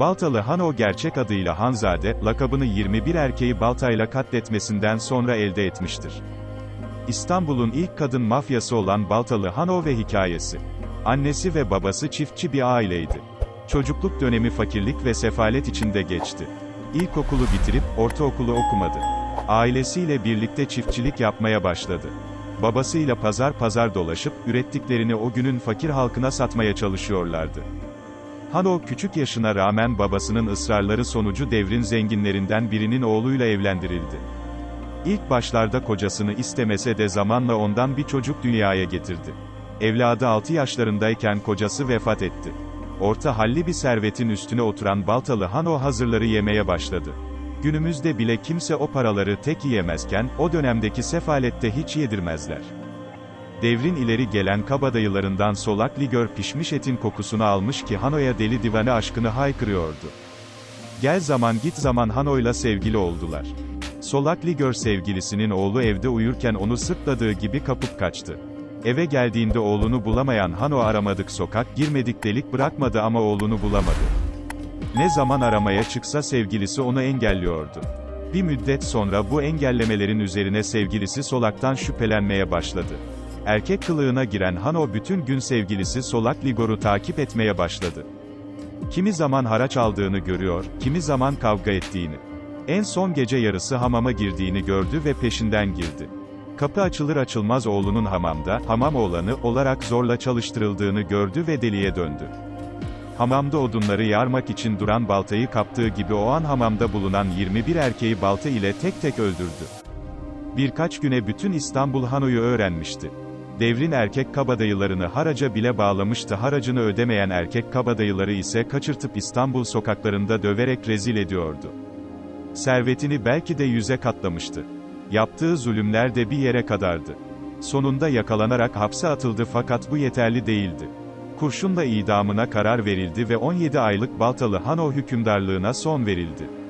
Baltalı Hano gerçek adıyla Hanzade, lakabını 21 erkeği baltayla katletmesinden sonra elde etmiştir. İstanbul'un ilk kadın mafyası olan Baltalı Hano ve hikayesi. Annesi ve babası çiftçi bir aileydi. Çocukluk dönemi fakirlik ve sefalet içinde geçti. İlkokulu bitirip, ortaokulu okumadı. Ailesiyle birlikte çiftçilik yapmaya başladı. Babasıyla pazar pazar dolaşıp, ürettiklerini o günün fakir halkına satmaya çalışıyorlardı. Hano küçük yaşına rağmen babasının ısrarları sonucu devrin zenginlerinden birinin oğluyla evlendirildi. İlk başlarda kocasını istemese de zamanla ondan bir çocuk dünyaya getirdi. Evladı 6 yaşlarındayken kocası vefat etti. Orta halli bir servetin üstüne oturan Baltalı Hano hazırları yemeye başladı. Günümüzde bile kimse o paraları tek yiyemezken, o dönemdeki sefalette hiç yedirmezler. Devrin ileri gelen kabadayılarından solak ligör pişmiş etin kokusunu almış ki Hano'ya deli divanı aşkını haykırıyordu. Gel zaman git zaman Hano'yla sevgili oldular. Solak ligör sevgilisinin oğlu evde uyurken onu sırtladığı gibi kapıp kaçtı. Eve geldiğinde oğlunu bulamayan Hano aramadık sokak girmedik delik bırakmadı ama oğlunu bulamadı. Ne zaman aramaya çıksa sevgilisi onu engelliyordu. Bir müddet sonra bu engellemelerin üzerine sevgilisi Solak'tan şüphelenmeye başladı. Erkek kılığına giren Hano bütün gün sevgilisi Solak Ligor'u takip etmeye başladı. Kimi zaman haraç aldığını görüyor, kimi zaman kavga ettiğini. En son gece yarısı hamama girdiğini gördü ve peşinden girdi. Kapı açılır açılmaz oğlunun hamamda, hamam oğlanı olarak zorla çalıştırıldığını gördü ve deliye döndü. Hamamda odunları yarmak için duran baltayı kaptığı gibi o an hamamda bulunan 21 erkeği balta ile tek tek öldürdü. Birkaç güne bütün İstanbul Hano'yu öğrenmişti. Devrin erkek kabadayılarını haraca bile bağlamıştı haracını ödemeyen erkek kabadayıları ise kaçırtıp İstanbul sokaklarında döverek rezil ediyordu. Servetini belki de yüze katlamıştı. Yaptığı zulümler de bir yere kadardı. Sonunda yakalanarak hapse atıldı fakat bu yeterli değildi. Kurşunla idamına karar verildi ve 17 aylık Baltalı Hano hükümdarlığına son verildi.